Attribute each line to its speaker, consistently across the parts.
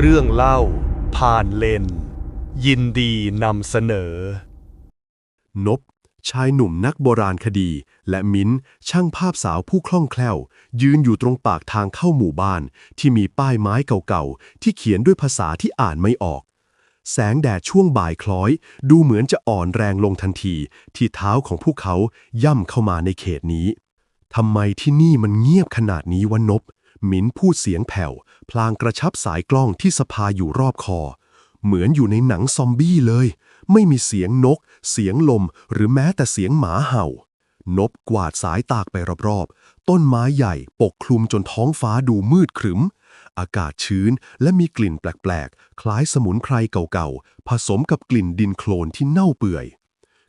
Speaker 1: เรื่องเล่า ผ่านเลน ยินดีนำเสนอ
Speaker 2: นบ ชายหนุ่มนักโบราณคดี และมิ้น ช่างภาพสาวผู้คล่องแคล่ว ยืนอยู่ตรงปากทางเข้าหมู่บ้าน ที่มีป้ายไม้เก่าๆ ที่เขียนด้วยภาษาที่อ่านไม่ออก แสงแดดช่วงบ่ายคล้อย ดูเหมือนจะอ่อนแรงลงทันที ที่เท้าของพวกเขาย่ำเข้ามาในเขตนี้ทำไมที่นี่มันเงียบขนาดนี้วะนบ หมินพูดเสียงแผ่ว พลางกระชับสายกล้องที่สะพาอยู่รอบคอ เหมือนอยู่ในหนังซอมบี้เลย ไม่มีเสียงนก เสียงลม หรือแม้แต่เสียงหมาเห่า นบกวาดสายตากไปรอบๆ ต้นไม้ใหญ่ปกคลุมจนท้องฟ้าดูมืดครึ้ม อากาศชื้นและมีกลิ่นแปลกๆ คล้ายสมุนไพรเก่าๆ ผสมกับกลิ่นดินโคลนที่เน่าเปื่อย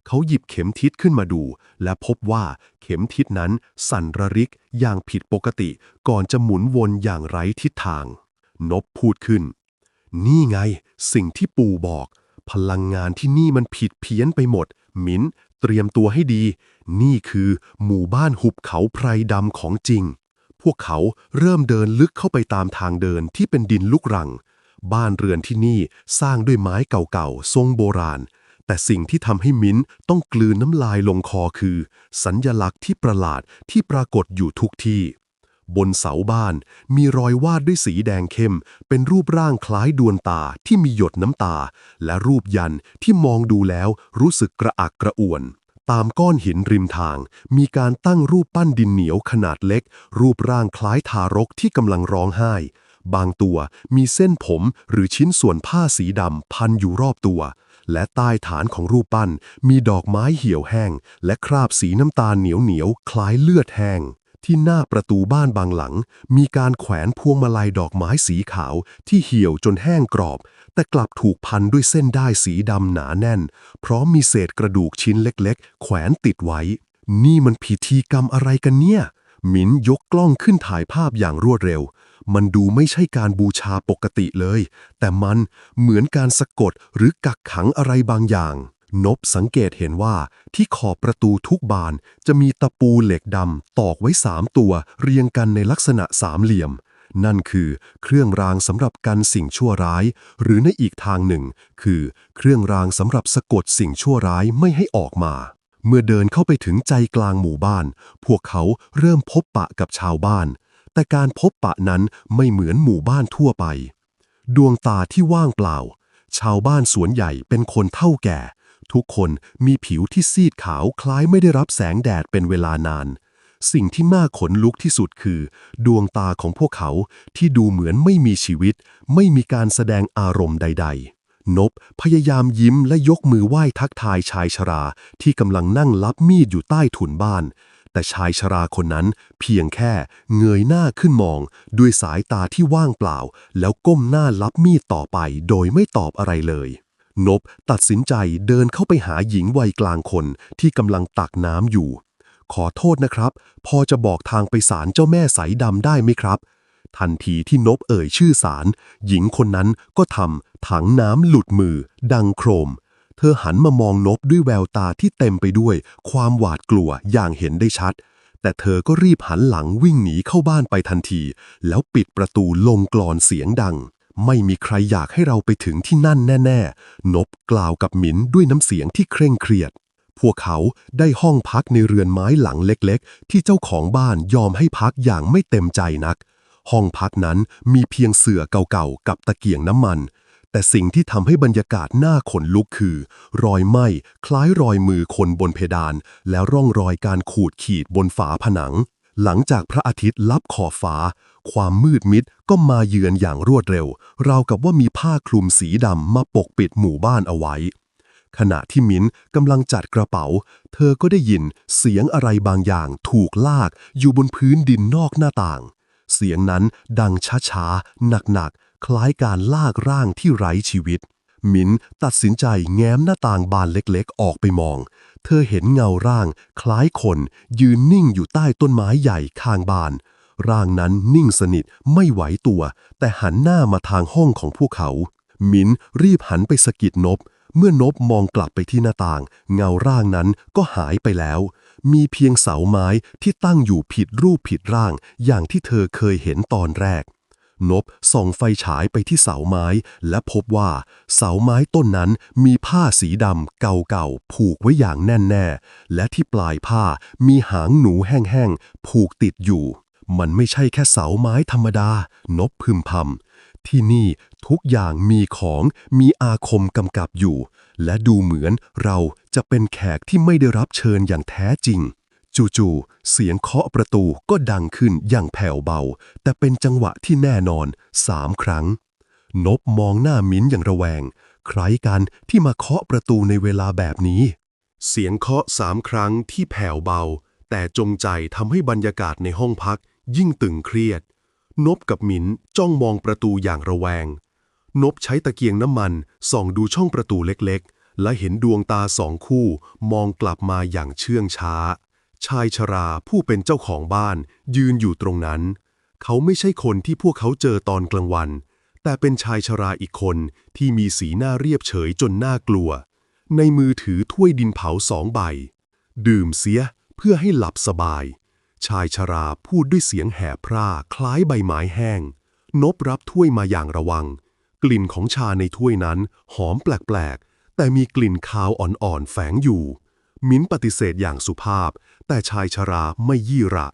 Speaker 2: เขาหยิบเข็มทิศขึ้นมาดู และพบว่าเข็มทิศนั้นสั่นระริกอย่างผิดปกติ ก่อนจะหมุนวนอย่างไร้ทิศทาง นบพูดขึ้น นี่ไง สิ่งที่ปู่บอก พลังงานที่นี่มันผิดเพี้ยนไปหมด มินเตรียมตัวให้ดี นี่คือหมู่บ้านหุบเขาไพรดำของจริง พวกเขาเริ่มเดินลึกเข้าไปตามทางเดินที่เป็นดินลุกรัง บ้านเรือนที่นี่สร้างด้วยไม้เก่าๆ ทรงโบราณ แต่สิ่งที่ทำให้มิ้นต้องกลืนน้ำลายลงคอคือ สัญญลักษณ์ที่ประหลาดที่ปรากฏอยู่ทุกที่ บนเสาบ้านมีรอยวาดด้วยสีแดงเข้ม เป็นรูปร่างคล้ายดวงตาที่มีหยดน้ำตา และรูปยันที่มองดูแล้วรู้สึกกระอักกระอ่วนตามก้อนหินริมทาง มีการตั้งรูปปั้นดินเหนียวขนาดเล็ก รูปร่างคล้ายทารกที่กำลังร้องไห้ บางตัวมีเส้นผมหรือชิ้นส่วนผ้าสีดำพันอยู่รอบตัว และใต้ฐานของรูปปั้น มีดอกไม้เหี่ยวแห้ง และคราบสีน้ำตาลเหนียวเหนียวคล้ายเลือดแห้ง ที่หน้าประตูบ้านบางหลัง มีการแขวนพวงมาลัยดอกไม้สีขาว ที่เหี่ยวจนแห้งกรอบ แต่กลับถูกพันด้วยเส้นด้ายสีดำหนาแน่น พร้อมมีเศษกระดูกชิ้นเล็ก ๆ แขวนติดไว้ นี่มันพิธีกรรมอะไรกันเนี่ย มิ้นยกกล้องขึ้นถ่ายภาพอย่างรวดเร็ว มันดูไม่ใช่การบูชาปกติเลย แต่มันเหมือนการสะกดหรือกักขังอะไรบางอย่าง นบสังเกตเห็นว่าที่ขอบประตูทุกบานจะมีตะปูเหล็กดำตอกไว้สามตัว เรียงกันในลักษณะสามเหลี่ยม นั่นคือเครื่องรางสำหรับกันสิ่งชั่วร้าย หรือในอีกทางหนึ่ง คือเครื่องรางสำหรับสะกดสิ่งชั่วร้ายไม่ให้ออกมาเมื่อเดินเข้าไปถึงใจกลางหมู่บ้าน พวกเขาเริ่มพบปะกับชาวบ้าน แต่การพบปะนั้นไม่เหมือนหมู่บ้านทั่วไป ดวงตาที่ว่างเปล่า ชาวบ้านสวนใหญ่เป็นคนเท่าแก่ ทุกคนมีผิวที่ซีดขาวคล้ายไม่ได้รับแสงแดดเป็นเวลานาน สิ่งที่น่าขนลุกที่สุดคือ ดวงตาของพวกเขาที่ดูเหมือนไม่มีชีวิต ไม่มีการแสดงอารมณ์ใด ๆนบพยายามยิ้มและยกมือไหว้ทักทายชายชราที่กำลังนั่งรับมีดอยู่ใต้ถุนบ้าน แต่ชายชราคนนั้นเพียงแค่เงยหน้าขึ้นมอง ด้วยสายตาที่ว่างเปล่า แล้วก้มหน้ารับมีดต่อไปโดยไม่ตอบอะไรเลย นบตัดสินใจเดินเข้าไปหาหญิงวัยกลางคนที่กำลังตักน้ำอยู่ ขอโทษนะครับ พอจะบอกทางไปศาลเจ้าแม่สายดำได้ไหมครับ ทันทีที่นบเอ่ยชื่อศาลหญิงคนนั้นก็ทำถังน้ำหลุดมือ ดังโครม เธอหันมามองนบด้วยแววตาที่เต็มไปด้วย ความหวาดกลัวอย่างเห็นได้ชัด แต่เธอก็รีบหันหลังวิ่งหนีเข้าบ้านไปทันที แล้วปิดประตูลงกลอนเสียงดัง ไม่มีใครอยากให้เราไปถึงที่นั่นแน่ ๆ นบกล่าวกับหมินด้วยน้ำเสียงที่เคร่งเครียด พวกเขาได้ห้องพักในเรือนไม้หลังเล็กๆ ที่เจ้าของบ้านยอมให้พักอย่างไม่เต็มใจนัก ห้องพักนั้นมีเพียงเสื่อเก่าๆกับตะเกียงน้ำมัน แต่สิ่งที่ทำให้บรรยากาศน่าขนลุกคือ รอยไหม้คล้ายรอยมือคนบนเพดาน แล้วร่องรอยการขูดขีดบนฝาผนัง หลังจากพระอาทิตย์ลับขอบฟ้า ความมืดมิดก็มาเยือนอย่างรวดเร็ว ราวกับว่ามีผ้าคลุมสีดำมาปกปิดหมู่บ้านเอาไว้ ขณะที่มิ้นกำลังจัดกระเป๋า เธอก็ได้ยินเสียงอะไรบางอย่างถูกลากอยู่บนพื้นดินนอกหน้าต่าง เสียงนั้นดังช้าๆหนักๆ คล้ายการลากร่างที่ไร้ชีวิต มินตัดสินใจแง้มหน้าต่างบานเล็กๆ ออกไปมอง เธอเห็นเงาร่าง คล้ายคน ยืนนิ่งอยู่ใต้ต้นไม้ใหญ่ข้างบาน ร่างนั้นนิ่งสนิทไม่ไหวตัว แต่หันหน้ามาทางห้องของพวกเขา มินรีบหันไปสะกิดนบ เมื่อนบมองกลับไปที่หน้าต่าง เงาร่างนั้นก็หายไปแล้ว มีเพียงเสาไม้ที่ตั้งอยู่ผิดรูปผิดร่าง อย่างที่เธอเคยเห็นตอนแรก นบส่องไฟฉายไปที่เสาไม้ และพบว่าเสาไม้ต้นนั้นมีผ้าสีดำเก่าๆ ผูกไว้อย่างแน่นแน่และที่ปลายผ้ามีหางหนูแห้งๆ ผูกติดอยู่ มันไม่ใช่แค่เสาไม้ธรรมดา นบพึมพำที่นี่ทุกอย่างมีของมีอาคมกำกับอยู่ และดูเหมือนเราจะเป็นแขกที่ไม่ได้รับเชิญอย่างแท้จริง จู่ๆ เสียงเคาะประตูก็ดังขึ้นอย่างแผ่วเบา แต่เป็นจังหวะที่แน่นอนสามครั้ง นบมองหน้ามิ้นอย่างระแวง ใครกันที่มาเคาะประตูในเวลาแบบนี้ เสียงเคาะสามครั้งที่แผ่วเบา แต่จงใจทำให้บรรยากาศในห้องพักยิ่งตึงเครียด นบกับมิ้นจ้องมองประตูอย่างระแวง นบใช้ตะเกียงน้ำมันส่องดูช่องประตูเล็กๆ และเห็นดวงตาสองคู่มองกลับมาอย่างเชื่องช้า ชายชราผู้เป็นเจ้าของบ้าน ยืนอยู่ตรงนั้น เขาไม่ใช่คนที่พวกเขาเจอตอนกลางวัน แต่เป็นชายชราอีกคนที่มีสีหน้าเรียบเฉยจนน่ากลัว ในมือถือถ้วยดินเผาสองใบ ดื่มเสียเพื่อให้หลับสบาย ชายชราพูดด้วยเสียงแหบพร่าคล้ายใบไม้แห้ง นบรับถ้วยมาอย่างระวัง กลิ่นของชาในถ้วยนั้นหอมแปลกๆแต่มีกลิ่นคาวอ่อนๆแฝงอยู่ มิ้นปฏิเสธอย่างสุภาพ แต่ชายชราไม่ยี่ระ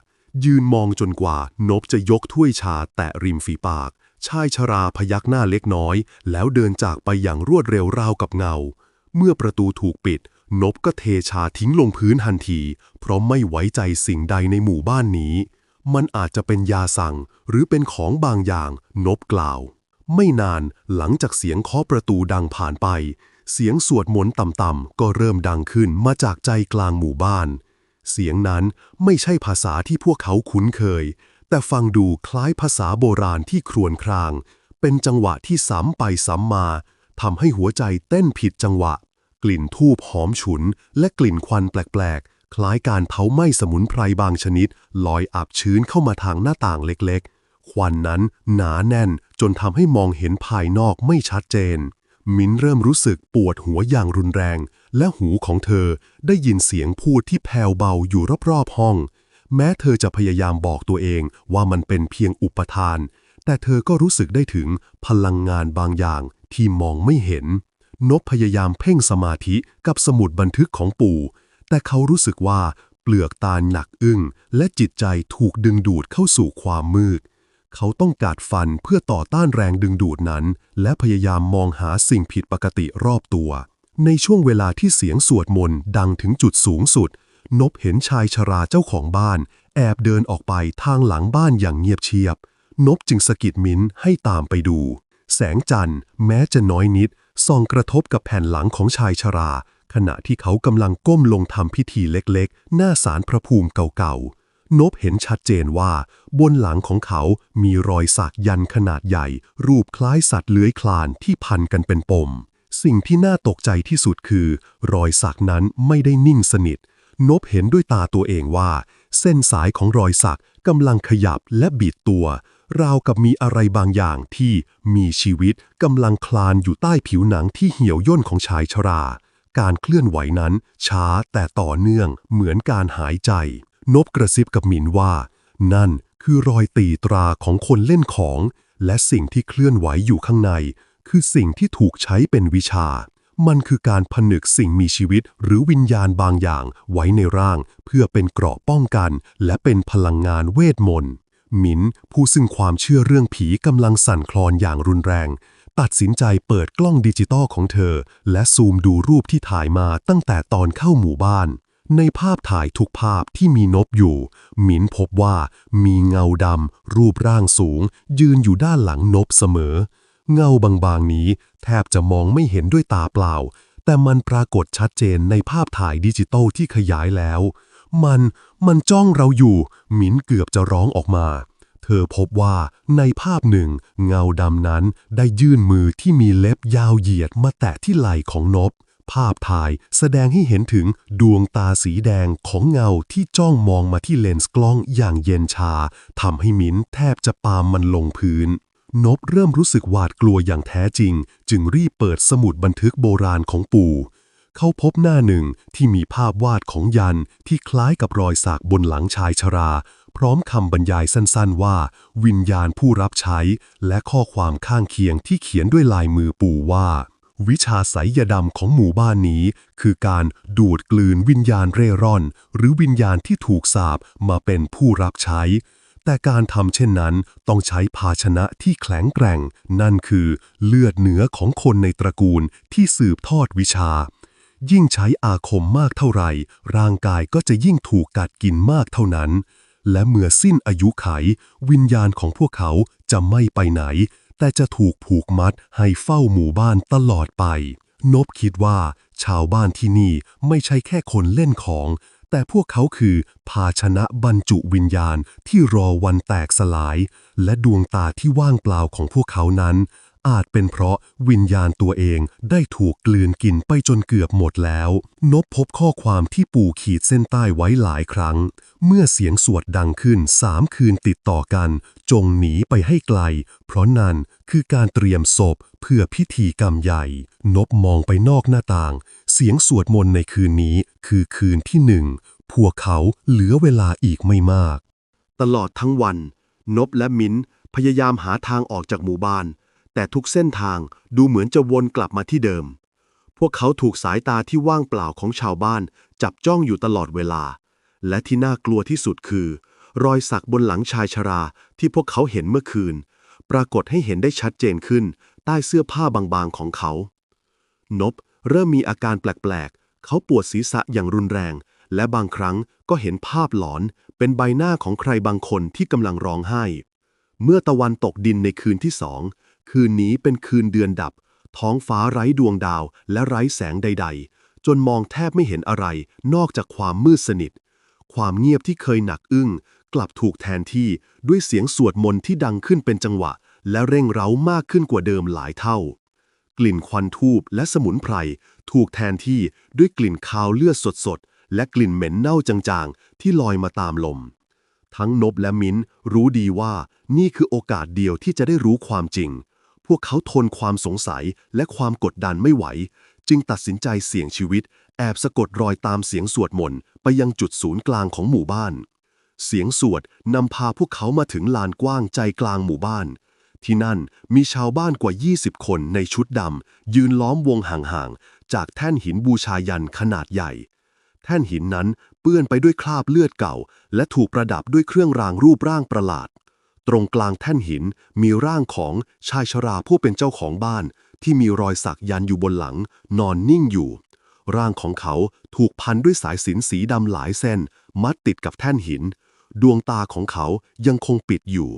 Speaker 2: ยืนมองจนกว่านบจะยกถ้วยชาแตะริมฝีปาก ชายชราพยักหน้าเล็กน้อย แล้วเดินจากไปอย่างรวดเร็วราวกับเงา เมื่อประตูถูกปิด นบก็เทชาทิ้งลงพื้นทันที เพราะไม่ไว้ใจสิ่งใดในหมู่บ้านนี้ มันอาจจะเป็นยาสั่งหรือเป็นของบางอย่างนบกล่าว ไม่นานหลังจากเสียงเคาะประตูดังผ่านไป เสียงสวดมนต์ต่ำๆก็เริ่มดังขึ้นมาจากใจกลางหมู่บ้าน เสียงนั้นไม่ใช่ภาษาที่พวกเขาคุ้นเคย แต่ฟังดูคล้ายภาษาโบราณที่ครวญคราง เป็นจังหวะที่ซ้ำไปซ้ำมาทำให้หัวใจเต้นผิดจังหวะ กลิ่นทูบหอมฉุน และกลิ่นควันแปลกๆ คล้ายการเผาไหม้สมุนไพรบางชนิด ลอยอับชื้นเข้ามาทางหน้าต่างเล็กๆ ควันนั้นหนาแน่นจนทำให้มองเห็นภายนอกไม่ชัดเจน มิ้นเริ่มรู้สึกปวดหัวอย่างรุนแรง และหูของเธอได้ยินเสียงพูดที่แผ่วเบาอยู่รอบๆห้อง แม้เธอจะพยายามบอกตัวเองว่ามันเป็นเพียงอุปทาน แต่เธอก็รู้สึกได้ถึงพลังงานบางอย่างที่มองไม่เห็น นบพยายามเพ่งสมาธิกับสมุดบันทึกของปู่ แต่เขารู้สึกว่าเปลือกตาหนักอึ้งและจิตใจถูกดึงดูดเข้าสู่ความมืด เขาต้องกัดฟันเพื่อต่อต้านแรงดึงดูดนั้น และพยายามมองหาสิ่งผิดปกติรอบตัว ในช่วงเวลาที่เสียงสวดมนต์ดังถึงจุดสูงสุด นบเห็นชายชราเจ้าของบ้าน แอบเดินออกไปทางหลังบ้านอย่างเงียบเชียบ นบจึงสะกิดมิ้นให้ตามไปดู แสงจันทร์ แม้จะน้อยนิดส่องกระทบกับแผ่นหลังของชายชรา ขณะที่เขากำลังก้มลงทำพิธีเล็กๆ หน้าสารพระภูมิเก่าๆ นบเห็นชัดเจนว่า บนหลังของเขามีรอยสักยันขนาดใหญ่ รูปคล้ายสัตว์เลื้อยคลานที่พันกันเป็นปม สิ่งที่น่าตกใจที่สุดคือ รอยสักนั้นไม่ได้นิ่งสนิท นบเห็นด้วยตาตัวเองว่า เส้นสายของรอยสักกำลังขยับและบีดตัว ราวกับมีอะไรบางอย่างที่มีชีวิตกำลังคลานอยู่ใต้ผิวหนังที่เหี่ยวย่นของชายชรา การเคลื่อนไหวนั้นช้าแต่ต่อเนื่องเหมือนการหายใจ นบกระซิบกับหมินว่า นั่นคือรอยตีตราของคนเล่นของ และสิ่งที่เคลื่อนไหวอยู่ข้างใน คือสิ่งที่ถูกใช้เป็นวิชา มันคือการผนึกสิ่งมีชีวิตหรือวิญญาณบางอย่างไว้ในร่าง เพื่อเป็นเกราะป้องกัน และเป็นพลังงานเวทมนต์หมิน ผู้ซึ่งความเชื่อเรื่องผีกำลังสั่นคลอนอย่างรุนแรง ตัดสินใจเปิดกล้องดิจิตอลของเธอ และซูมดูรูปที่ถ่ายมาตั้งแต่ตอนเข้าหมู่บ้าน ในภาพถ่ายทุกภาพที่มีนบอยู่ หมินพบว่ามีเงาดำรูปร่างสูง ยืนอยู่ด้านหลังนบเสมอ เงาบางๆนี้แทบจะมองไม่เห็นด้วยตาเปล่า แต่มันปรากฏชัดเจนในภาพถ่ายดิจิตอลที่ขยายแล้ว มันมันจ้องเราอยู่ หมินเกือบจะร้องออกมา เธอพบว่าในภาพหนึ่ง เงาดำนั้นได้ยื่นมือที่มีเล็บยาวเหยียดมาแตะที่ไหล่ของนบ ภาพถ่ายแสดงให้เห็นถึงดวงตาสีแดงของเงาที่จ้องมองมาที่เลนส์กล้องอย่างเย็นชาทำให้มิ้นแทบจะปามมันลงพื้น นบเริ่มรู้สึกหวาดกลัวอย่างแท้จริง จึงรีบเปิดสมุดบันทึกโบราณของปู่ เขาพบหน้าหนึ่งที่มีภาพวาดของยันที่คล้ายกับรอยสักบนหลังชายชรา
Speaker 3: พร้อมคำบรรยายสั้นๆว่า วิญญาณผู้รับใช้ และข้อความข้างเคียงที่เขียนด้วยลายมือปู่ว่า วิชาไสยดำของหมู่บ้านนี้ คือการดูดกลืนวิญญาณเร่ร่อน หรือวิญญาณที่ถูกสาปมาเป็นผู้รับใช้ แต่การทำเช่นนั้นต้องใช้ภาชนะที่แข็งแกร่ง นั่นคือเลือดเนื้อของคนในตระกูลที่สืบทอดวิชา ยิ่งใช้อาคมมากเท่าไหร่ ร่างกายก็จะยิ่งถูกกัดกินมากเท่านั้น และเมื่อสิ้นอายุไข วิญญาณของพวกเขาจะไม่ไปไหน แต่จะถูกผูกมัดให้เฝ้าหมู่บ้านตลอดไป นบคิดว่า ชาวบ้านที่นี่ไม่ใช่แค่คนเล่นของ แต่พวกเขาคือภาชนะบรรจุวิญญาณที่รอวันแตกสลาย และดวงตาที่ว่างเปล่าของพวกเขานั้น อาจเป็นเพราะวิญญาณตัวเองได้ถูกกลืนกินไปจนเกือบหมดแล้ว นบพบข้อความที่ปู่ขีดเส้นใต้ไว้หลายครั้ง เมื่อเสียงสวดดังขึ้นสามคืนติดต่อกัน จงหนีไปให้ไกล เพราะนั่นคือการเตรียมศพเพื่อพิธีกรรมใหญ่ นบมองไปนอกหน้าต่าง เสียงสวดมนต์ในคืนนี้คือคืนที่หนึ่งพวกเขาเหลือเวลาอีกไม่มาก
Speaker 2: ตลอดทั้งวัน นบและมิ้นพยายามหาทางออกจากหมู่บ้าน แต่ทุกเส้นทางดูเหมือนจะวนกลับมาที่เดิม พวกเขาถูกสายตาที่ว่างเปล่าของชาวบ้าน จับจ้องอยู่ตลอดเวลา และที่น่ากลัวที่สุดคือ รอยสักบนหลังชายชราที่พวกเขาเห็นเมื่อคืน ปรากฏให้เห็นได้ชัดเจนขึ้น ใต้เสื้อผ้าบางๆของเขา นบเริ่มมีอาการแปลกๆ เขาปวดศีรษะอย่างรุนแรง และบางครั้งก็เห็นภาพหลอนเป็นใบหน้าของใครบางคนที่กำลังร้องไห้ เมื่อตะวันตกดินในคืนที่สอง คืนนี้เป็นคืนเดือนดับ ท้องฟ้าไร้ดวงดาวและไร้แสงใด ๆ จนมองแทบไม่เห็นอะไร นอกจากความมืดสนิท ความเงียบที่เคยหนักอึ้ง กลับถูกแทนที่ด้วยเสียงสวดมนต์ที่ดังขึ้นเป็นจังหวะ และเร่งเร้ามากขึ้นกว่าเดิมหลายเท่า กลิ่นควันทูบและสมุนไพรถูกแทนที่ด้วยกลิ่นคาวเลือดสดๆและกลิ่นเหม็นเน่าจางๆ ที่ลอยมาตามลมทั้งนบและมิ้นรู้ดีว่านี่คือโอกาสเดียวที่จะได้รู้ความจริง วกเขาทนความสงสัยและความกดดันไม่ไหว จึงตัดสินใจเสี่ยงชีวิต แอบสะกดรอยตามเสียงสวดมนต์ไปยังจุดศูนย์กลางของหมู่บ้าน เสียงสวดนำพาพวกเขามาถึงลานกว้างใจกลางหมู่บ้าน ที่นั่นมีชาวบ้านกว่า 20 คนในชุดดำยืนล้อมวงห่างๆ จากแท่นหินบูชายันขนาดใหญ่ แท่นหินนั้นเปื้อนไปด้วยคราบเลือดเก่า และถูกประดับด้วยเครื่องรางรูปร่างประหลาด ตรงกลางแท่นหินมีร่างของชายชราผู้เป็นเจ้าของบ้าน ที่มีรอยสักยันอยู่บนหลัง นอนนิ่งอยู่ ร่างของเขาถูกพันด้วยสายสินสีดำหลายเส้น มัดติดกับแท่นหิน ดวงตาของเขายังคงปิดอยู่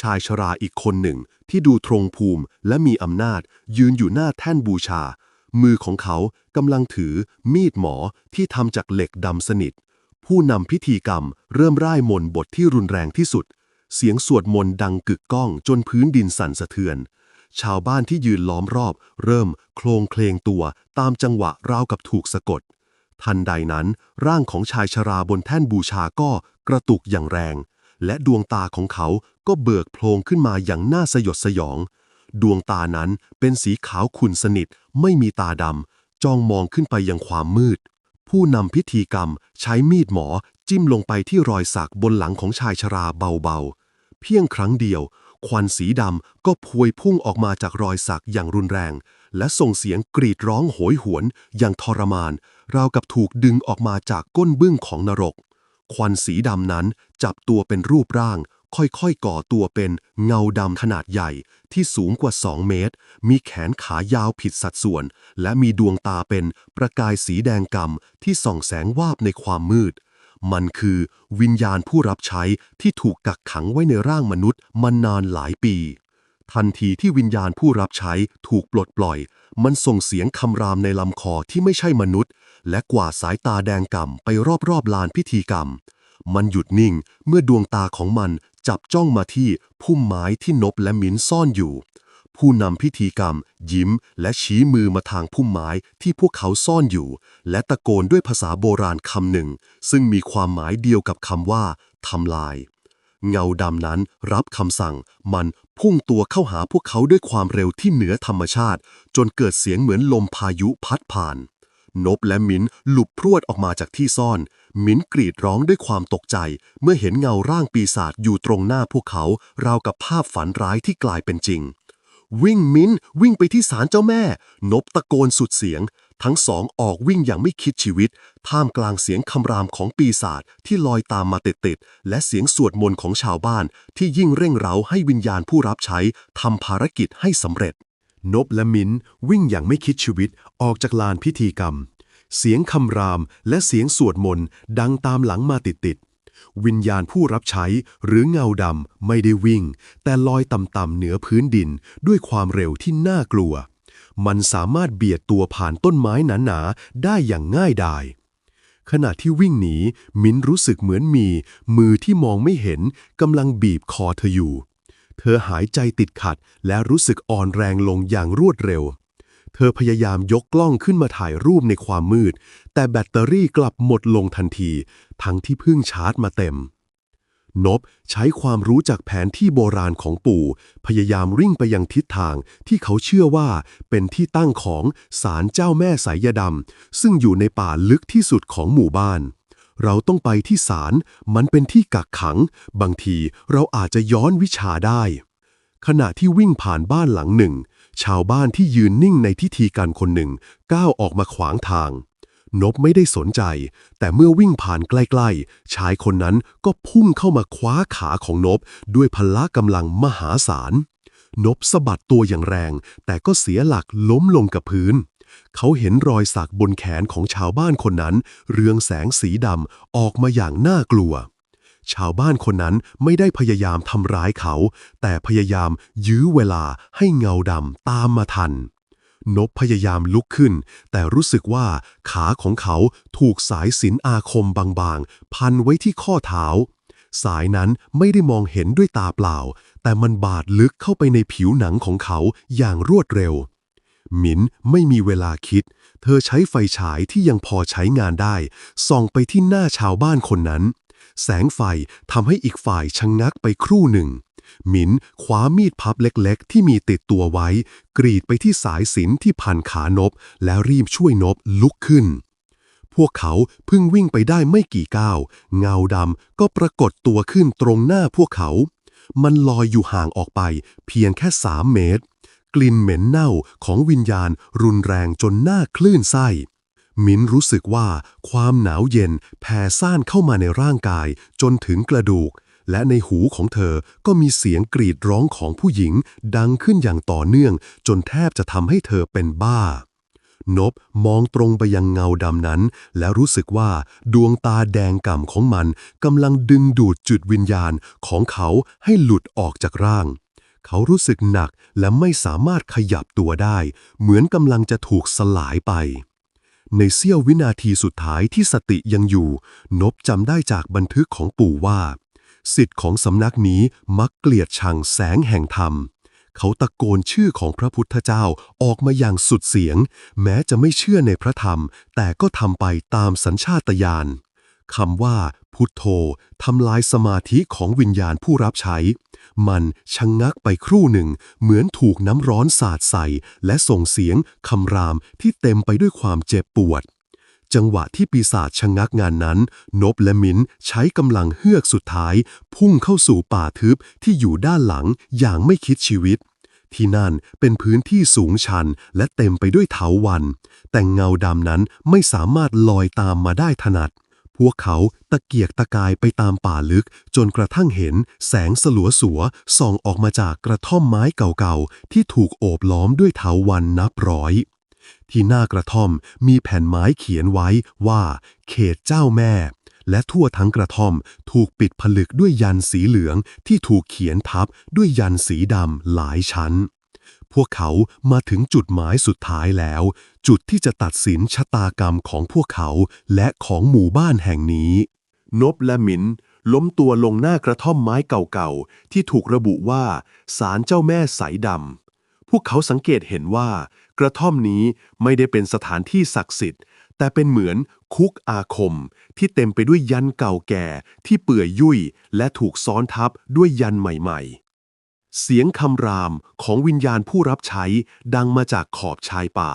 Speaker 2: ชายชราอีกคนหนึ่งที่ดูทรงภูมิและมีอำนาจยืนอยู่หน้าแท่นบูชา มือของเขากำลังถือมีดหมอที่ทำจากเหล็กดำสนิท ผู้นำพิธีกรรมเริ่มร่ายมนต์บทที่รุนแรงที่สุด เสียงสวดมนต์ดังกึกก้องจนพื้นดินสั่นสะเทือน ชาวบ้านที่ยืนล้อมรอบ เริ่มโคลงเคลงตัวตามจังหวะราวกับถูกสะกด ทันใดนั้น ร่างของชายชราบนแท่นบูชาก็กระตุกอย่างแรง และดวงตาของเขาก็เบิกโพลงขึ้นมาอย่างน่าสยดสยอง ดวงตานั้นเป็นสีขาวขุ่นสนิท ไม่มีตาดำจ้องมองขึ้นไปยังความมืด ผู้นำพิธีกรรมใช้มีดหมอ จิ้มลงไปที่รอยสักบนหลังของชายชราเบาๆ เพียงครั้งเดียว ควันสีดำก็พวยพุ่งออกมาจากรอยสักอย่างรุนแรง และส่งเสียงกรีดร้องโหยหวนอย่างทรมาน ราวกับถูกดึงออกมาจากก้นบึ้งของนรก ควันสีดำนั้นจับตัวเป็นรูปร่าง ค่อยๆ ก่อตัวเป็นเงาดำขนาดใหญ่ที่สูงกว่า 2 เมตร มีแขนขายาวผิดสัดส่วน และมีดวงตาเป็นประกายสีแดงกำที่ส่องแสงวาบในความมืด มันคือวิญญาณผู้รับใช้ที่ถูกกักขังไว้ในร่างมนุษย์มานานหลายปี ทันทีที่วิญญาณผู้รับใช้ถูกปลดปล่อย มันส่งเสียงคำรามในลำคอที่ไม่ใช่มนุษย์ และกวาดสายตาแดงกำไปรอบๆลานพิธีกรรม มันหยุดนิ่งเมื่อดวงตาของมันจับจ้องมาที่พุ่มไม้ที่นบและมิ้นซ่อนอยู่ ผู้นำพิธีกรรม ยิ้ม และชี้มือมาทางพุ่มไม้ที่พวกเขาซ่อนอยู่ และตะโกนด้วยภาษาโบราณคำหนึ่ง ซึ่งมีความหมายเดียวกับคำว่าทำลาย เงาดำนั้นรับคำสั่ง มันพุ่งตัวเข้าหาพวกเขาด้วยความเร็วที่เหนือธรรมชาติ จนเกิดเสียงเหมือนลมพายุพัดผ่าน
Speaker 4: นบและมิ้นหลุบพรวดออกมาจากที่ซ่อน มิ้นกรีดร้องด้วยความตกใจ เมื่อเห็นเงาร่างปีศาจอยู่ตรงหน้าพวกเขา ราวกับภาพฝันร้ายที่กลายเป็นจริง วิ่งมิ้นวิ่งไปที่ศาลเจ้าแม่ นบตะโกนสุดเสียง ทั้งสองออกวิ่งอย่างไม่คิดชีวิต ท่ามกลางเสียงคำรามของปีศาจที่ลอยตามมาติดๆและเสียงสวดมนต์ของชาวบ้าน ที่ยิ่งเร่งเร้าให้วิญญาณผู้รับใช้ทำภารกิจให้สำเร็จ
Speaker 2: นบและมิ้นวิ่งอย่างไม่คิดชีวิตออกจากลานพิธีกรรม เสียงคำรามและเสียงสวดมนต์ดังตามหลังมาติดๆ วิญญาณผู้รับใช้หรือเงาดำไม่ได้วิ่ง แต่ลอยต่ำๆเหนือพื้นดินด้วยความเร็วที่น่ากลัว มันสามารถเบียดตัวผ่านต้นไม้หนาๆได้อย่างง่ายดายขณะที่วิ่งหนี มิ้นรู้สึกเหมือนมี มือที่มองไม่เห็นกำลังบีบคอเธออยู่ เธอหายใจติดขัดและรู้สึกอ่อนแรงลงอย่างรวดเร็ว เธอพยายามยกกล้องขึ้นมาถ่ายรูปในความมืด แต่แบตเตอรี่กลับหมดลงทันที ทั้งที่เพิ่งชาร์จมาเต็ม นบใช้ความรู้จากแผนที่โบราณของปู่ พยายามริ่งไปยังทิศทางที่เขาเชื่อว่าเป็นที่ตั้งของศาลเจ้าแม่สายยดำซึ่งอยู่ในป่าลึกที่สุดของหมู่บ้านเราต้องไปที่ศาล มันเป็นที่กักขัง บางทีเราอาจจะย้อนวิชาได้ ขณะที่วิ่งผ่านบ้านหลังหนึ่ง ชาวบ้านที่ยืนนิ่งในพิธีการคนหนึ่ง ก้าวออกมาขวางทาง นบไม่ได้สนใจ แต่เมื่อวิ่งผ่านใกล้ๆ ชายคนนั้นก็พุ่งเข้ามาคว้าขาของนบด้วยพละกำลังมหาศาล นบสะบัดตัวอย่างแรง แต่ก็เสียหลักล้มลงกับพื้น เขาเห็นรอยสักบนแขนของชาวบ้านคนนั้น เรืองแสงสีดำออกมาอย่างน่ากลัว ชาวบ้านคนนั้นไม่ได้พยายามทำร้ายเขา แต่พยายามยื้อเวลาให้เงาดำตามมาทัน นบพยายามลุกขึ้น แต่รู้สึกว่าขาของเขาถูกสายสินอาคมบางๆ พันไว้ที่ข้อเท้า สายนั้นไม่ได้มองเห็นด้วยตาเปล่า แต่มันบาดลึกเข้าไปในผิวหนังของเขาอย่างรวดเร็ว หมินไม่มีเวลาคิด เธอใช้ไฟฉายที่ยังพอใช้งานได้ส่องไปที่หน้าชาวบ้านคนนั้น แสงไฟทำให้อีกฝ่ายชะงงักไปครู่หนึ่ง หมินคว้ามีดพับเล็กๆ ที่มีติดตัวไว้ กรีดไปที่สายสินที่พันขานบ แล้วรีบช่วยนบลุกขึ้น พวกเขาเพิ่งวิ่งไปได้ไม่กี่ก้าว เงาดำก็ปรากฏตัวขึ้นตรงหน้าพวกเขา มันลอยอยู่ห่างออกไป เพียงแค่สามเมตร กลิ่นเหม็นเน่าของวิญญาณรุนแรงจนหน้าคลื่นไส้ มิ้นรู้สึกว่าความหนาวเย็นแผ่ซ่านเข้ามาในร่างกายจนถึงกระดูก และในหูของเธอก็มีเสียงกรีดร้องของผู้หญิง ดังขึ้นอย่างต่อเนื่อง จนแทบจะทำให้เธอเป็นบ้า นบมองตรงไปยังเงาดำนั้น แล้วรู้สึกว่าดวงตาแดงก่ำของมันกำลังดึงดูดจุดวิญญาณของเขาให้หลุดออกจากร่างเขารู้สึกหนักและไม่สามารถขยับตัวได้ เหมือนกำลังจะถูกสลายไป ในเสี้ยววินาทีสุดท้ายที่สติยังอยู่ นบจำได้จากบันทึกของปู่ว่าสิทธิ์ของสำนักนี้มักเกลียดชังแสงแห่งธรรม เขาตะโกนชื่อของพระพุทธเจ้าออกมาอย่างสุดเสียง แม้จะไม่เชื่อในพระธรรม แต่ก็ทำไปตามสัญชาตญาณ คำว่า พุทโธทำลายสมาธิของวิญญาณผู้รับใช้ มันชะงงักไปครู่หนึ่ง เหมือนถูกน้ำร้อนสาดใส่ และส่งเสียงคำรามที่เต็มไปด้วยความเจ็บปวด จังหวะที่ปีศาจชะงงักงานนั้น นบและมิ้นใช้กำลังเฮือกสุดท้าย พุ่งเข้าสู่ป่าทึบที่อยู่ด้านหลังอย่างไม่คิดชีวิตที่นั่นเป็นพื้นที่สูงชันและเต็มไปด้วยเถาวัน แต่เงาดำนั้นไม่สามารถลอยตามมาได้ถนัด พวกเขาตะเกียกตะกายไปตามป่าลึก จนกระทั่งเห็นแสงสลัวสัวส่องออกมาจากกระท่อมไม้เก่าๆ ที่ถูกโอบล้อมด้วยเถาวันนับร้อย ที่หน้ากระท่อมมีแผ่นไม้เขียนไว้ว่า เขตเจ้าแม่ และทั่วทั้งกระท่อมถูกปิดผลึกด้วยยันสีเหลืองที่ถูกเขียนทับด้วยยันสีดำหลายชั้น พวกเขามาถึงจุดหมายสุดท้ายแล้ว จุดที่จะตัดสินชะตากรรมของพวกเขาและของหมู่บ้านแห่งนี้ นบและมินล้มตัวลงหน้ากระท่อมไม้เก่าๆ ที่ถูกระบุว่าศาลเจ้าแม่สายดำพวกเขาสังเกตเห็นว่า กระท่อมนี้ไม่ได้เป็นสถานที่ศักดิ์สิทธิ์ แต่เป็นเหมือนคุกอาคม ที่เต็มไปด้วยยันเก่าแก่ที่เปื่อยยุ่ยและถูกซ้อนทับด้วยยันใหม่ๆ เสียงคำรามของวิญญาณผู้รับใช้ดังมาจากขอบชายป่า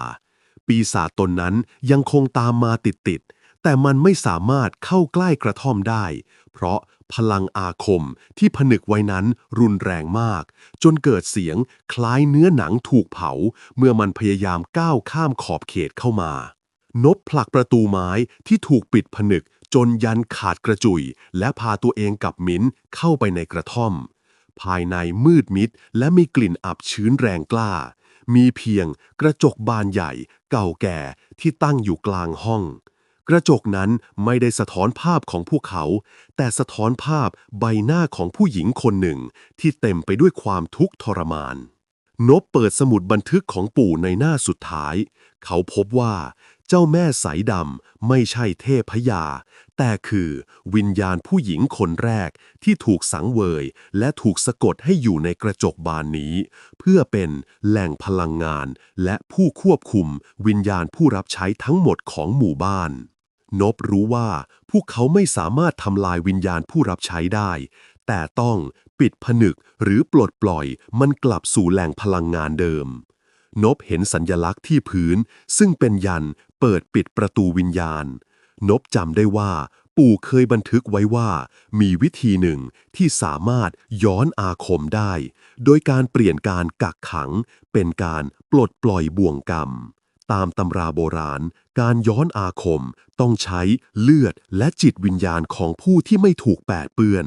Speaker 2: ปีศาจตนนั้นยังคงตามมาติดๆ แต่มันไม่สามารถเข้าใกล้กระท่อมได้ เพราะพลังอาคมที่ผนึกไว้นั้นรุนแรงมาก จนเกิดเสียงคล้ายเนื้อหนังถูกเผา เมื่อมันพยายามก้าวข้ามขอบเขตเข้ามา นบผลักประตูไม้ที่ถูกปิดผนึกจนยันขาดกระจุย และพาตัวเองกับมิ้นเข้าไปในกระท่อม ภายในมืดมิด และมีกลิ่นอับชื้นแรงกล้า มีเพียงกระจกบานใหญ่ เก่าแก่ที่ตั้งอยู่กลางห้อง กระจกนั้นไม่ได้สะท้อนภาพของพวกเขา แต่สะท้อนภาพใบหน้าของผู้หญิงคนหนึ่ง ที่เต็มไปด้วยความทุกข์ทรมาน นบเปิดสมุดบันทึกของปู่ในหน้าสุดท้าย เขาพบว่า เจ้าแม่สายดำไม่ใช่เทพยา แต่คือวิญญาณผู้หญิงคนแรกที่ถูกสังเวย และถูกสะกดให้อยู่ในกระจกบานนี้ เพื่อเป็นแหล่งพลังงาน และผู้ควบคุมวิญญาณผู้รับใช้ทั้งหมดของหมู่บ้านนบรู้ว่า พวกเขาไม่สามารถทำลายวิญญาณผู้รับใช้ได้ แต่ต้องปิดผนึกหรือปลดปล่อยมันกลับสู่แหล่งพลังงานเดิม นบเห็นสัญญลักษณ์ที่พื้น ซึ่งเป็นยัน เปิดปิดประตูวิญญาณ นบจำได้ว่า ปู่เคยบันทึกไว้ว่า มีวิธีหนึ่งที่สามารถย้อนอาคมได้ โดยการเปลี่ยนการกักขัง เป็นการปลดปล่อยบ่วงกรรม ตามตำราโบราณ การย้อนอาคมต้องใช้เลือดและจิตวิญญาณของผู้ที่ไม่ถูกแปดเปื้อน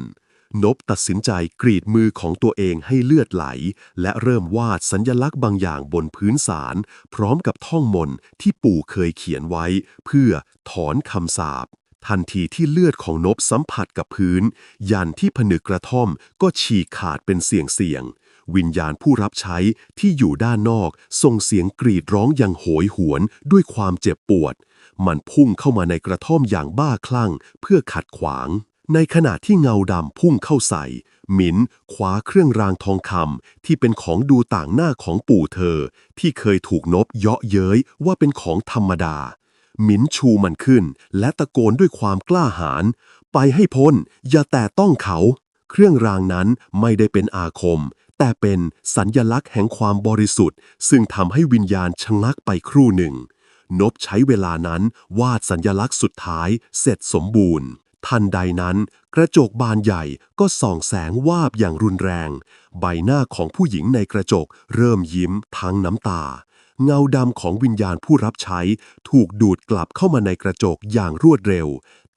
Speaker 2: นบตัดสินใจกรีดมือของตัวเองให้เลือดไหล และเริ่มวาดสัญญลักษณ์บางอย่างบนพื้นสาร พร้อมกับท่องมนที่ปู่เคยเขียนไว้ เพื่อถอนคำสาปทันทีที่เลือดของนบสัมผัสกับพื้น ยันที่ผนึกกระท่อมก็ฉีกขาดเป็นเสียงเสียง วิญญาณผู้รับใช้ที่อยู่ด้านนอกส่งเสียงกรีดร้องอย่างโหยหวนด้วยความเจ็บปวด มันพุ่งเข้ามาในกระท่อมอย่างบ้าคลั่งเพื่อขัดขวาง ในขณะที่เงาดำพุ่งเข้าใส่ หมินคว้าเครื่องรางทองคำที่เป็นของดูต่างหน้าของปู่เธอ ที่เคยถูกนบเยาะเย้ยว่าเป็นของธรรมดา หมินชูมันขึ้น และตะโกนด้วยความกล้าหาญไปให้พ้น อย่าแต่ต้องเขา เครื่องรางนั้นไม่ได้เป็นอาคม แต่เป็นสัญญลักษณ์แห่งความบริสุทธิ์ ซึ่งทำให้วิญญาณชะงักไปครู่หนึ่ง นบใช้เวลานั้นวาดสัญญลักษณ์สุดท้ายเสร็จสมบูรณ์ ทันใดนั้น กระจกบานใหญ่ก็ส่องแสงวาบอย่างรุนแรง ใบหน้าของผู้หญิงในกระจกเริ่มยิ้มทั้งน้ำตา เงาดำของวิญญาณผู้รับใช้ ถูกดูดกลับเข้ามาในกระจกอย่างรวดเร็ว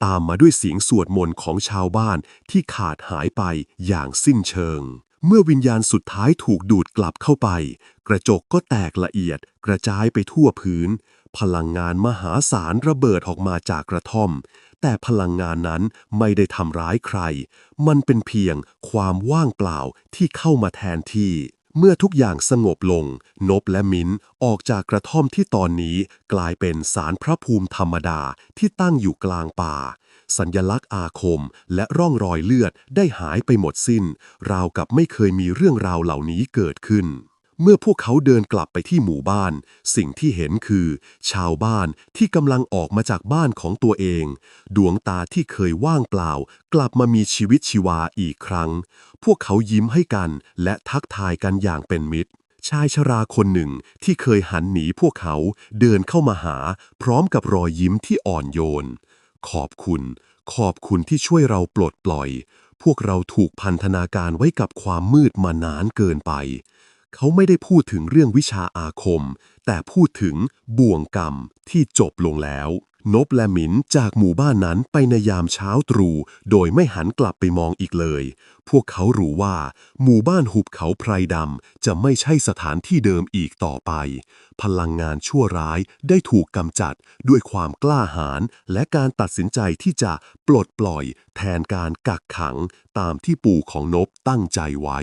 Speaker 2: ตามมาด้วยเสียงสวดมนต์ของชาวบ้านที่ขาดหายไปอย่างสิ้นเชิง เมื่อวิญญาณสุดท้ายถูกดูดกลับเข้าไป กระจกก็แตกละเอียด กระจายไปทั่วพื้น พลังงานมหาศาลระเบิดออกมาจากกระท่อม แต่พลังงานนั้นไม่ได้ทำร้ายใคร มันเป็นเพียงความว่างเปล่าที่เข้ามาแทนที่ เมื่อทุกอย่างสงบลง นบและมิ้นออกจากกระท่อมที่ตอนนี้กลายเป็นสารพระภูมิธรรมดาที่ตั้งอยู่กลางป่า สัญญลักษณ์อาคม และร่องรอยเลือดได้หายไปหมดสิ้น ราวกับไม่เคยมีเรื่องราวเหล่านี้เกิดขึ้น เมื่อพวกเขาเดินกลับไปที่หมู่บ้าน สิ่งที่เห็นคือ ชาวบ้านที่กำลังออกมาจากบ้านของตัวเอง ดวงตาที่เคยว่างเปล่า กลับมามีชีวิตชีวาอีกครั้ง พวกเขายิ้มให้กันและทักทายกันอย่างเป็นมิตรชายชราคนหนึ่งที่เคยหันหนีพวกเขาเดินเข้ามาหา พร้อมกับรอยยิ้มที่อ่อนโยน ขอบคุณ ขอบคุณที่ช่วยเราปลดปล่อย พวกเราถูกพันธนาการไว้กับความมืดมานานเกินไป เขาไม่ได้พูดถึงเรื่องวิชาอาคม แต่พูดถึงบ่วงกรรมที่จบลงแล้ว นบและหมินจากหมู่บ้านนั้นไปในยามเช้าตรู่โดยไม่หันกลับไปมองอีกเลย พวกเขารู้ว่า หมู่บ้านหุบเขาไพรดำจะไม่ใช่สถานที่เดิมอีกต่อไป พลังงานชั่วร้ายได้ถูกกำจัดด้วยความกล้าหาญและการตัดสินใจที่จะปลดปล่อย แทนการกักขังตามที่ปู่ของนบตั้งใจไว้